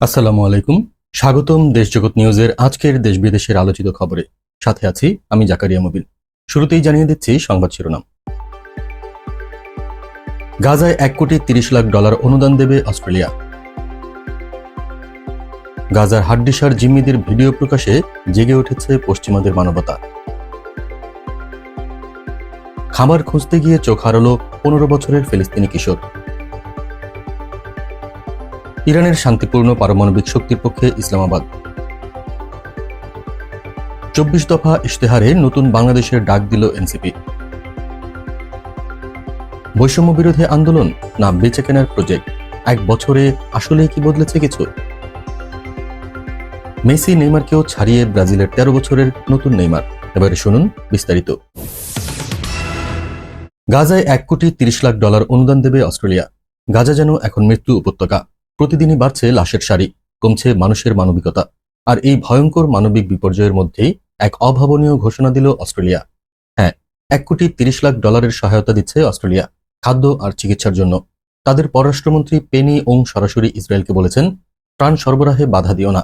আসসালামু আলাইকুম। স্বাগতম দেশজগৎ নিউজের আজকের দেশ বিদেশের আলোচিত খবরে। সাথে আছি আমি জাকারিয়া মুবিন। শুরুতেই জানিয়ে দিচ্ছি সংবাদ শিরোনাম। গাজায় এক কোটি তিরিশ লাখ ডলার অনুদান দেবে অস্ট্রেলিয়া। গাজার হাড্ডিসার জিম্মিদের ভিডিও প্রকাশে জেগে উঠেছে পশ্চিমাদের মানবতা। খাবার খুঁজতে গিয়ে চোখ হারালো পনেরো বছরের ফিলিস্তিনি কিশোর। ইরানের শান্তিপূর্ণ পারমাণবিক শক্তির পক্ষে ইসলামাবাদ। চব্বিশ দফা ইশতেহারে নতুন বাংলাদেশের ডাক দিল এনসিপি। বৈষম্য বিরোধী আন্দোলন না বেচে কেনার প্রজেক্ট এক বছরে আসলে কি বদলেছে কিছু? মেসি নেইমারকেও ছাড়িয়ে ব্রাজিলের তেরো বছরের নতুন নেইমার। এবারে শুনুন বিস্তারিত। গাজায় এক কোটি তিরিশ লাখ ডলার অনুদান দেবে অস্ট্রেলিয়া। গাজা যেন এখন মৃত্যু উপত্যকা। প্রতিদিনই বাড়ছে লাশের সারি, কমছে মানুষের মানবিকতা। আর এই ভয়ঙ্কর মানবিক বিপর্যয়ের মধ্যেই এক অভাবনীয় ঘোষণা দিল অস্ট্রেলিয়া। হ্যাঁ এক কোটি তিরিশ লাখ ডলারের সহায়তা দিচ্ছে অস্ট্রেলিয়া খাদ্য আর চিকিৎসার জন্য। তাদের পররাষ্ট্রমন্ত্রী পেনি ওং সরাসরি ইসরায়েলকে বলেছেন, প্রাণ সরবরাহে বাধা দিও না।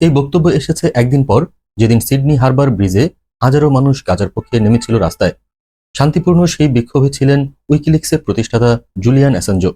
এই বক্তব্য এসেছে একদিন পর, যেদিন সিডনি হারবার ব্রিজে হাজারো মানুষ গাজার পক্ষে নেমেছিল রাস্তায়। শান্তিপূর্ণ সেই বিক্ষোভে ছিলেন উইকিলিক্সের প্রতিষ্ঠাতা জুলিয়ান অ্যাসাঞ্জো।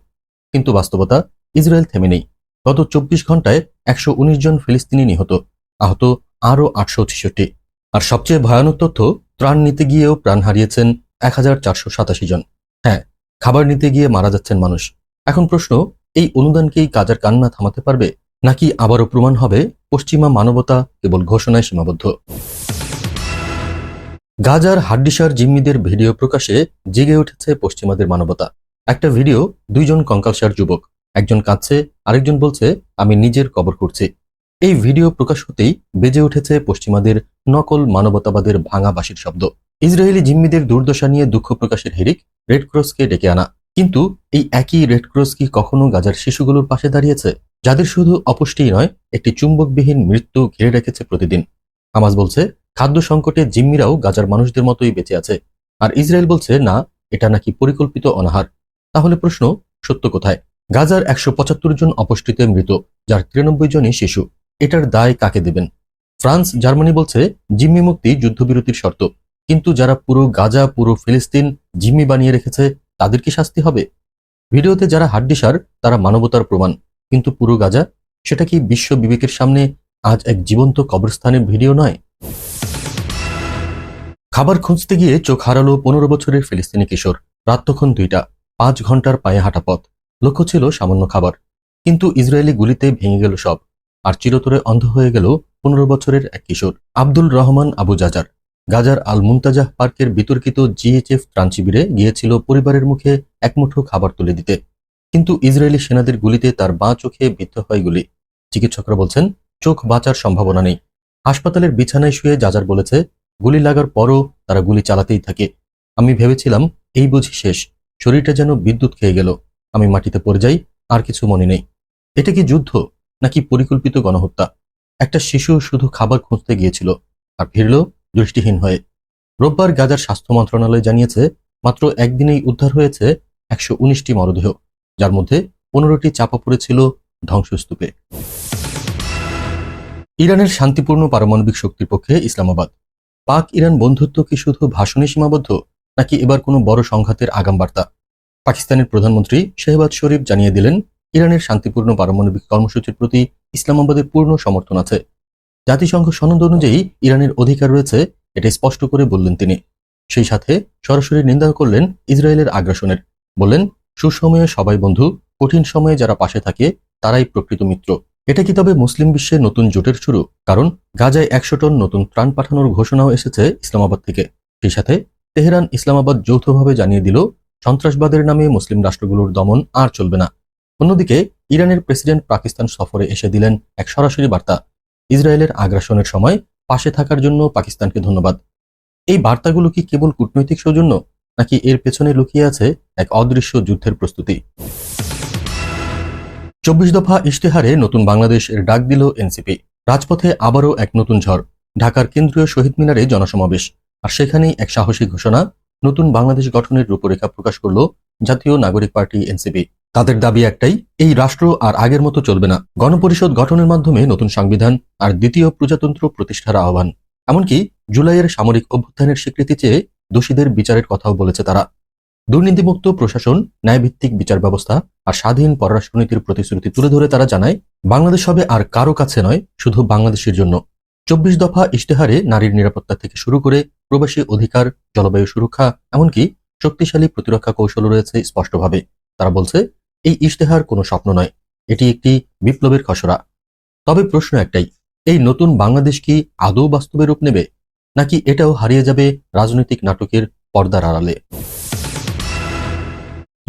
কিন্তু বাস্তবতা ইসরায়েল থেমে নেই। গত চব্বিশ ঘন্টায় একশো উনিশ জন ফিলিস্তিনি নিহত, আহত আরও আটশো ছেষট্টি। আর সবচেয়ে ভয়ানক তথ্য, ত্রাণ নিতে গিয়েও প্রাণ হারিয়েছেন এক হাজার চারশো সাতাশি জন। হ্যাঁ খাবার নিতে গিয়ে মারা যাচ্ছেন মানুষ। এখন প্রশ্ন, এই অনুদানকেই কাজার কান্না থামাতে পারবে? নাকি আবারও প্রমাণ হবে পশ্চিমা মানবতা কেবল ঘোষণায় সীমাবদ্ধ? গাজার হাড্ডিসার জিম্মিদের ভিডিও প্রকাশে জেগে উঠেছে পশ্চিমাদের মানবতা। একটা ভিডিও দুইজন কঙ্কালসার যুবক। একজন কাঁদছে, আরেকজন বলছে, আমি নিজের কবর করছি এই ভিডিও প্রকাশ হতেই বেজে উঠেছে পশ্চিমাদের নকল মানবতাবাদের ভাঙা বাঁশির শব্দ। ইসরায়েলি জিম্মিদের দুর্দশা নিয়ে দুঃখ প্রকাশের হিরিক রেড ক্রসকে ডেকে আনা। কিন্তু এই একই রেড ক্রস কি কখনো গাজার শিশুগুলোর পাশে দাঁড়িয়েছে? যাদের শুধু অপুষ্টিই নয়, একটি চুম্বকবিহীন মৃত্যু ঘিরে রেখেছে প্রতিদিন। হামাজ বলছে, খাদ্য সংকটে জিম্মিরাও গাজার মানুষদের মতোই বেঁচে আছে। আর ইসরায়েল বলছে, না, এটা নাকি পরিকল্পিত অনাহার। তাহলে প্রশ্ন, সত্য কোথায়? গাজার একশো পঁচাত্তর জন অপুষ্টিতে মৃত, যার তিরানব্বই জনই শিশু। এটার দায় কাকে দেবেন? ফ্রান্স, জার্মানি বলছে, জিম্মি মুক্তি যুদ্ধবিরতির শর্ত। কিন্তু যারা পুরো গাজা, পুরো ফিলিস্তিন জিম্মি বানিয়ে রেখেছে, তাদের কি শাস্তি হবে? ভিডিওতে যারা হাড্ডিসার, তারা মানবতার প্রমাণ। কিন্তু পুরো গাজা, সেটা কি বিশ্ব বিবেকের সামনে আজ এক জীবন্ত কবরস্থানের ভিডিও নয়? খাবার খুঁজতে গিয়ে চোখ হারালো পনেরো বছরের ফিলিস্তিনি কিশোর। রাত তখন দুইটা, পাঁচ ঘণ্টার পায়ে হাঁটা পথ। লক্ষ্য ছিল সামান্য খাবার। কিন্তু ইসরায়েলি গুলিতে ভেঙে গেল সব, আর চিরতরে অন্ধ হয়ে গেল পনেরো বছরের এক কিশোর। আব্দুল রহমান আবু জাজার। গাজার আল মুন্তাজাহ পার্কের বিতর্কিত জিএইচএফ ত্রাণ শিবিরে গিয়েছিল পরিবারের মুখে একমুঠো খাবার তুলে দিতে। কিন্তু ইসরায়েলি সেনাদের গুলিতে তার বাঁ চোখে বিদ্ধ হয় গুলি। চিকিৎসকরা বলছেন, চোখ বাঁচার সম্ভাবনা নেই। হাসপাতালের বিছানায় শুয়ে জাজার বলেছে, গুলি লাগার পরও তারা গুলি চালাতেই থাকে। আমি ভেবেছিলাম, এই বুঝি শেষ। শরীরটা যেন বিদ্যুৎ খেয়ে গেল। আমি মাটিতে পড়ে যাই, আর কিছু মনে নেই। এটা কি যুদ্ধ, নাকি পরিকল্পিত গণহত্যা? একটা শিশু শুধু খাবার খুঁজতে গিয়েছিল, আর ফিরল দৃষ্টিহীন হয়ে। রোববার গাজার স্বাস্থ্য মন্ত্রণালয় জানিয়েছে, মাত্র একদিনেই উদ্ধার হয়েছে একশো উনিশটি মরদেহ, যার মধ্যে পনেরোটি চাপা পড়েছিল ধ্বংসস্তূপে। ইরানের শান্তিপূর্ণ পারমাণবিক শক্তির পক্ষে ইসলামাবাদ। পাক ইরান বন্ধুত্ব কি শুধু ভাষণে সীমাবদ্ধ, নাকি এবার কোনো বড় সংঘাতের আগাম বার্তা পাকিস্তানের প্রধানমন্ত্রী শেহবাজ শরীফ জানিয়ে দিলেন, ইরানের শান্তিপূর্ণ পারমাণবিক কর্মসূচির প্রতি ইসলামাবাদের পূর্ণ সমর্থন আছে। জাতিসংঘ সনদ অনুযায়ী ইরানের অধিকার রয়েছে, এটা স্পষ্ট করে বললেন তিনি। সেই সাথে সরাসরি নিন্দা করলেন ইসরায়েলের আগ্রাসনের। বললেন সুসময়ে সবাই বন্ধু, কঠিন সময়ে যারা পাশে থাকে, তারাই প্রকৃত মিত্র। এটা কি তবে মুসলিম বিশ্বে নতুন জোটের শুরু? কারণ গাজায় একশো টন নতুন ত্রাণ পাঠানোর ঘোষণাও এসেছে ইসলামাবাদ থেকে। সেই সাথে তেহরান ইসলামাবাদ যৌথভাবে জানিয়ে দিল সন্ত্রাসবাদের নামে মুসলিম রাষ্ট্রগুলোর দমন আর চলবে না। অন্যদিকে, ইরানের প্রেসিডেন্ট পাকিস্তান সফরে এসে দিলেন এক সরাসরি বার্তা। ইসরায়েলের আগ্রাসনের সময় পাশে থাকার জন্য পাকিস্তানকে ধন্যবাদ। এই বার্তাগুলো কি কেবল কূটনৈতিক সৌজন্য, নাকি এর পেছনে লুকিয়ে আছে এক অদৃশ্য যুদ্ধের প্রস্তুতি? চব্বিশ দফা ইশতেহারে নতুন বাংলাদেশ এর ডাক দিল এনসিপি। রাজপথে আবারও এক নতুন ঝড়, ঢাকার কেন্দ্রীয় শহীদ মিনারে জনসমাবেশ। আর সেখানেই এক সাহসী ঘোষণা নতুন বাংলাদেশ গঠনের রূপরেখা প্রকাশ করল জাতীয় নাগরিক পার্টি এনসিপি। তাদের দাবি একটাই, এই রাষ্ট্র আর আগের মতো চলবে না। গণপরিষদ গঠনের মাধ্যমে নতুন সংবিধান আর দ্বিতীয় প্রজাতন্ত্র প্রতিষ্ঠার আহ্বান। এমনকি জুলাইয়ের সামরিক অভ্যুত্থানের স্বীকৃতি চেয়ে দোষীদের বিচারের কথাও বলেছে তারা। দুর্নীতিমুক্ত প্রশাসন, ন্যায়ভিত্তিক বিচার ব্যবস্থা আর স্বাধীন পররাষ্ট্রনীতির প্রতিশ্রুতি তুলে ধরে তারা জানায়, বাংলাদেশ হবে আর কারও কাছে নয়, শুধু বাংলাদেশের জন্য। চব্বিশ দফা ইশতেহারে নারীর নিরাপত্তা থেকে শুরু করে প্রবাসী অধিকার, জলবায়ু সুরক্ষা, এমনকি শক্তিশালী প্রতিরক্ষা কৌশল রয়েছে স্পষ্টভাবে। তারা বলছে, এই ইশতেহার কোনো স্বপ্ন নয়, এটি একটি বিপ্লবের খসড়া। তবে প্রশ্ন একটাই, এই নতুন বাংলাদেশ কি আদৌ বাস্তবে রূপ নেবে, নাকি এটাও হারিয়ে যাবে রাজনৈতিক নাটকের পর্দার আড়ালে?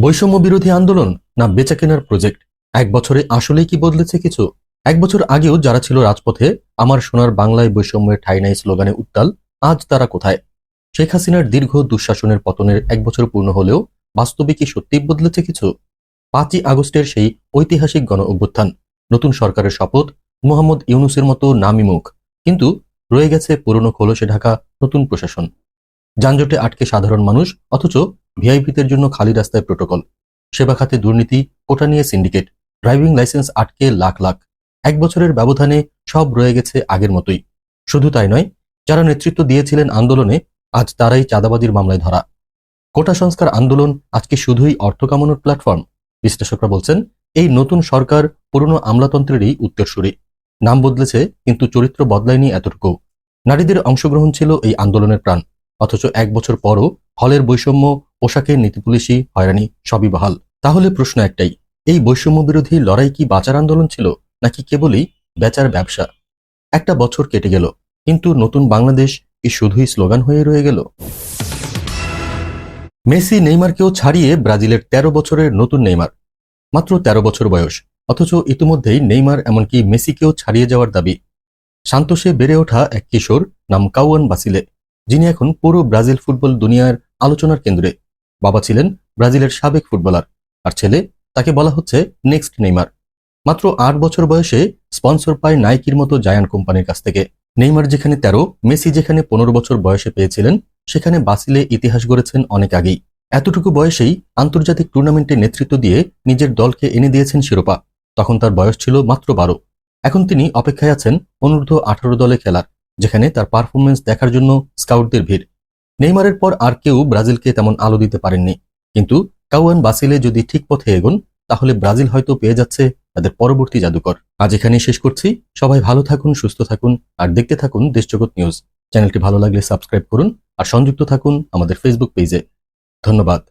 বৈষম্য বিরোধী আন্দোলন না বেচাকেনার প্রজেক্ট? এক বছরে আসলেই কি বদলেছে কিছু? এক বছর আগেও যারা ছিল রাজপথে, আমার সোনার বাংলায় বৈষম্যের ঠাই নাই স্লোগানে উত্তাল আজ তারা কোথায়? শেখ হাসিনার দীর্ঘ দুঃশাসনের পতনের এক বছর পূর্ণ হলেও বাস্তবে কি সত্যিই বদলেছে কিছু? পাঁচই আগস্টের সেই ঐতিহাসিক গণ অভ্যুত্থান, নতুন সরকারের শপথ, মোহাম্মদ ইউনুসের মতো নামি মুখ, কিন্তু রয়ে গেছে পুরনো খোলসে ঢাকা নতুন প্রশাসন। যানজটে আটকে সাধারণ মানুষ, অথচ ভিআইপিদের জন্য খালি রাস্তায় প্রোটোকল। সেবা খাতে দুর্নীতি, কোটা নিয়ে সিন্ডিকেট, ড্রাইভিং লাইসেন্স আটকে লাখ লাখ। এক বছরের ব্যবধানে সব রয়ে গেছে আগের মতোই। শুধু তাই নয় যারা নেতৃত্ব দিয়েছিলেন আন্দোলনে, আজ তারাই চাঁদাবাজির মামলায় ধরা। কোটা সংস্কার আন্দোলন আজকে শুধুই অর্থ কামানোর প্ল্যাটফর্ম বিশ্লেষকরা বলছেন, এই নতুন সরকার পুরনো আমলাতন্ত্রেরই উত্তরসূরি। নাম বদলেছে, কিন্তু চরিত্র বদলায়নি এতটুকু নারীদের অংশগ্রহণ ছিল এই আন্দোলনের প্রাণ। অথচ এক বছর পরও হলের বৈষম্য পোশাকের নীতিপুলিশি হয়রানি সবই বহাল। তাহলে প্রশ্ন একটাই, এই বৈষম্য বিরোধী লড়াই কি বাঁচার আন্দোলন ছিল, নাকি কেবলই বেচার ব্যবসা? একটা বছর কেটে গেল কিন্তু নতুন বাংলাদেশ কি শুধুই স্লোগান হয়ে রয়ে গেল? মেসি নেইমারকেও ছাড়িয়ে ব্রাজিলের ১৩ বছরের নতুন নেইমার। মাত্র ১৩ বছর বয়স, অথচ ইতিমধ্যেই নেইমার এমনকি মেসিকেও ছাড়িয়ে যাওয়ার দাবি। সান্তোষে বেড়ে ওঠা এক কিশোর নাম কাউয়ান বাসিলে, যিনি এখন পুরো ব্রাজিল ফুটবল দুনিয়ার আলোচনার কেন্দ্রে। বাবা ছিলেন ব্রাজিলের সাবেক ফুটবলার, আর ছেলে তাকে বলা হচ্ছে নেক্সট নেইমার। মাত্র আট বছর বয়সে স্পন্সর পায় নাইকির মতো জায়ান্ট কোম্পানির কাছ থেকে। নেইমার যেখানে তেরো, মেসি যেখানে পনেরো বছর বয়সে পেয়েছিলেন, সেখানে বাসিলে ইতিহাস গড়েছেন অনেক আগেই। এতটুকু বয়সেই আন্তর্জাতিক টুর্নামেন্টে নেতৃত্ব দিয়ে নিজের দলকে এনে দিয়েছেন শিরোপা। তখন তার বয়স ছিল মাত্র বারো। এখন তিনি অপেক্ষায় আছেন অনূর্ধ্ব আঠারো দলে খেলার, যেখানে তার পারফরমেন্স দেখার জন্য স্কাউটদের ভিড়। নেইমারের পর আর কেউ ব্রাজিলকে তেমন আলো দিতে পারেননি। কিন্তু কাউয়ান বাসিলে যদি ঠিক পথে এগোন, তাহলে ব্রাজিল হয়তো পেয়ে যাচ্ছে তাদের পরবর্তী জাদুকর। আজ এখানেই শেষ করছি। সবাই ভালো থাকুন, সুস্থ থাকুন, আর দেখতে থাকুন দেশজগৎ নিউজ। চ্যানেলটি ভালো লাগলে সাবস্ক্রাইব করুন, আর সংযুক্ত থাকুন আমাদের ফেসবুক পেজে ধন্যবাদ।